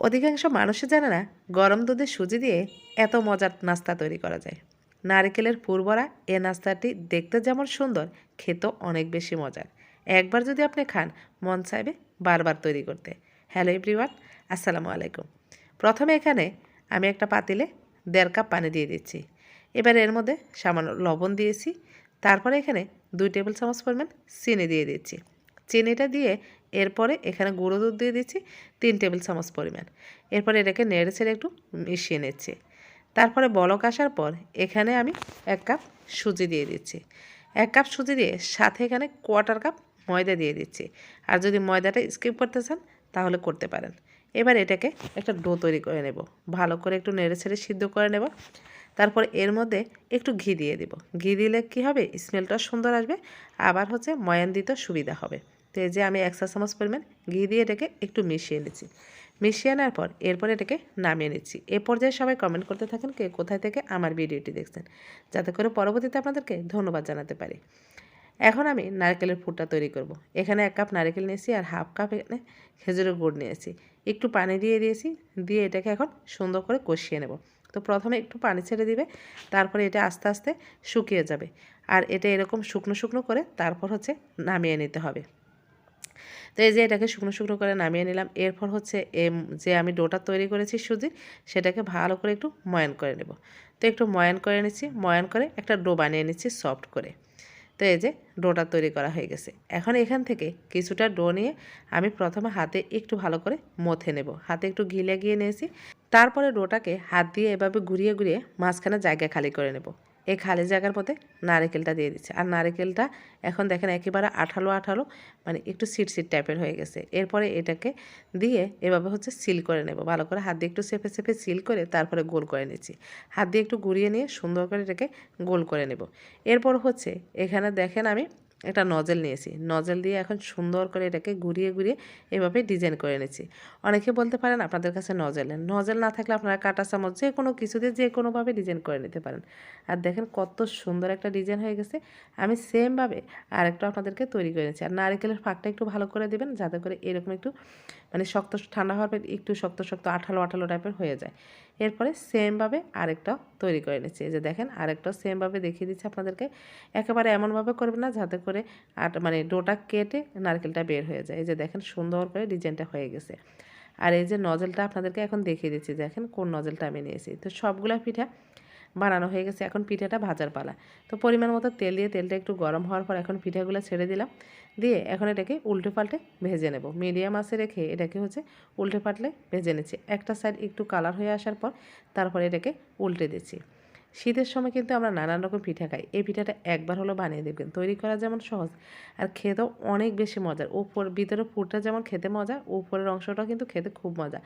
অধিকাংশ মানুষই জানে না, গরম দুধে সুজি দিয়ে এত মজার নাস্তা তৈরি করা যায়। নারকেলের পুরবরা এ নাস্তাটি দেখতে যেমন সুন্দর, খেতেও অনেক বেশি মজার। একবার যদি আপনি খান, মন চাইবে বারবার তৈরি করতে। হ্যালো এভরিওয়ান, আসসালামু আলাইকুম। প্রথমে এখানে আমি একটা পাতিলে দেড় কাপ পানি দিয়ে দিচ্ছি। এবার এর মধ্যে সামান্য লবণ দিয়েছি। তারপরে এখানে দুই টেবিল চামচ পরিমাণ চিনি দিয়ে দিচ্ছি। চিনিটা দিয়ে এরপরে এখানে গুঁড়ো দুধ দিয়ে দিচ্ছি, তিন টেবিল চামচ পরিমাণ। এরপরে এটাকে নেড়ে ছেড়ে একটু মিশিয়ে নিচ্ছি। তারপরে বলক আসার পর এখানে আমি এক কাপ সুজি দিয়ে দিচ্ছি। এক কাপ সুজি দিয়ে সাথে এখানে কোয়াটার কাপ ময়দা দিয়ে দিচ্ছি। আর যদি ময়দাটা স্কিপ করতে চান, তাহলে করতে পারেন। এবার এটাকে একটা ডো তৈরি করে নেব। ভালো করে একটু নেড়ে ছেড়ে সিদ্ধ করে নেব। তারপর এর মধ্যে একটু ঘি দিয়ে দিব। ঘি দিলে কি হবে? স্মেলটা সুন্দর আসবে। আবার হচ্ছে ময়ান দিতে সুবিধা হবে। তো যে আমি এক চা চামচ পরিমাণ ঘি দিয়ে এটাকে একটু মিশিয়ে নিচ্ছি। মিশিয়ে নেওয়ার পর এরপর এটাকে নামিয়ে নিচ্ছি। এ পর্যায়ে সবাই কমেন্ট করতে থাকেন কে কোথায় থেকে আমার ভিডিওটি দেখছেন। যাতে করে পরবর্তীতে আপনাদেরকে ধন্যবাদ জানাতে পারি। এখন আমি নারকেলের ফুটটা তৈরি করব। এখানে এক কাপ নারকেল নিয়েছি আর হাফ কাপ এখানে খেজুরের গুড় নিয়েছি। একটু পানি দিয়ে দিয়েছি, দিয়ে এটাকে এখন সুন্দর করে কষিয়ে নেব। তো প্রথমে একটু পানি ছেড়ে দিবে, তারপরে এটা আস্তে আস্তে শুকিয়ে যাবে। আর এটা এরকম শুকনো শুকনো করে তারপর হচ্ছে নামিয়ে নিতে হবে। তো এই যে এটাকে শুকনো শুকনো করে নামিয়ে নিলাম। এরপর হচ্ছে যে আমি ডোটা তৈরি করেছি সুজির সেটাকে ভালো করে একটু ময়ান করে নেব। তো একটু ময়ান করে নিচ্ছি, ময়ান করে একটা ডো বানিয়ে নিচ্ছি সফট করে। তো এই যে ডোটা তৈরি করা হয়ে গেছে। এখন এখান থেকে কিছুটা ডো নিয়ে আমি প্রথমে হাতে একটু ভালো করে মথে নেব। হাতে একটু ঘি লাগিয়ে নিয়েছি। তারপরে ডোটাকে হাত দিয়ে এভাবে ঘুরিয়ে ঘুরিয়ে মাঝখানে জায়গা খালি করে নেব। এই খালি জায়গার মধ্যে নারিকেলটা দিয়ে দিচ্ছে। আর নারিকেলটা এখন দেখেন একেবারে আঠালো আঠালো মানে একটু সিট সিট টাইপের হয়ে গেছে। এরপরে এটাকে দিয়ে এভাবে হচ্ছে সিল করে নেব। ভালো করে হাত দিয়ে একটু সেপে সেপে সিল করে তারপরে গোল করে নিচ্ছি। হাত দিয়ে একটু ঘুরিয়ে নিয়ে সুন্দর করে এটাকে গোল করে নেব। এরপর হচ্ছে এখানে দেখেন আমি একটা নজেল নিয়েছি। নজেল দিয়ে এখন সুন্দর করে এটাকে ঘুরিয়ে ঘুরিয়ে এভাবে ডিজাইন করে নিয়েছি অনেকে বলতে পারেন আপনাদের কাছে নজেল নজেল না থাকলে আপনারা কাটা চামচ যে কোনো কিছু দিয়ে যে কোনোভাবে ডিজাইন করে নিতে পারেন। আর দেখেন কত সুন্দর একটা ডিজাইন হয়ে গেছে। আমি সেমভাবে আরেকটা আপনাদেরকে তৈরি করে নিয়েছি আর নারিকেলের ফাঁকটা একটু ভালো করে দেবেন যাতে করে এরকম একটু মানে শক্ত ঠান্ডা হওয়ার পর একটু শক্ত শক্ত আঠালো আঠালো টাইপের হয়ে যায়। এরপরে সেমভাবে আরেকটাও তৈরি করে নিচ্ছি যে দেখেন আরেকটাও সেমভাবে দেখিয়ে দিচ্ছি আপনাদেরকে। একেবারে এমনভাবে করবে না যাতে করে আট মানে ডোটা কেটে নারকেলটা বের হয়ে যায়। এই যে দেখেন সুন্দর করে ডিজাইনটা হয়ে গেছে। আর এই যে নজলটা আপনাদেরকে এখন দেখিয়ে দিচ্ছি, দেখেন কোন নজলটা আমি নিয়েছি। তো সবগুলা পিঠা বানানো হয়ে গেছে, এখন পিঠাটা ভাজার পালা। তো পরিমাণ মতো তেল দিয়ে তেলটা একটু গরম হওয়ার পর এখন পিঠাগুলো ছেড়ে দিলাম। দিয়ে এখন এটাকে উল্টে পাল্টে ভেজে নেব। মিডিয়াম আঁচে রেখে এটাকে হচ্ছে উল্টে পাল্টে ভেজে নিচ্ছি। একটা সাইড একটু কালার হয়ে আসার পর তারপরে এটাকে উল্টে দিচ্ছি। শীতের সময় কিন্তু আমরা নানান রকম পিঠা খাই। এই পিঠাটা একবার হলো বানিয়ে দেবেন তৈরি করা যেমন সহজ, আর খেতেও অনেক বেশি মজার। উপর ভিতরে পুরটা যেমন খেতে মজা উপরের অংশটাও কিন্তু খেতে খুব মজা।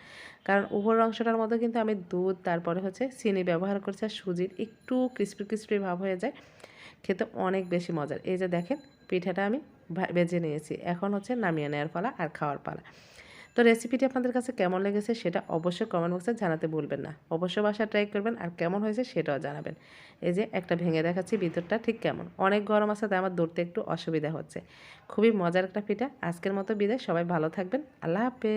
কারণ উপরের অংশটার মধ্যে কিন্তু আমি দুধ, তারপরে হচ্ছে চিনি ব্যবহার করছি আর সুজির একটু ক্রিস্পি ক্রিস্পি ভাব হয়ে যায়। খেতে অনেক বেশি মজার। এই যে দেখেন, পিঠাটা আমি ভেজে নিয়েছি। এখন হচ্ছে নামিয়ে নেওয়ার পালা আর খাওয়ার পালা। তো রেসিপিটি আপনাদের কাছে কেমন লেগেছে সেটা অবশ্যই কমেন্ট বক্সে জানাতে ভুলবেন না। অবশ্যই বাসা ট্রাই করবেন আর কেমন হয়েছে সেটাও জানাবেন। এই যে একটা ভেঙে দেখাচ্ছি ভিতরটা ঠিক কেমন। অনেক গরম আছে, তাই আমার দৌড়তে একটু অসুবিধা হচ্ছে। খুবই মজার একটা পিঠা। আজকের মতো বিদায়। সবাই ভালো থাকবেন। আল্লাহ হাফেজ।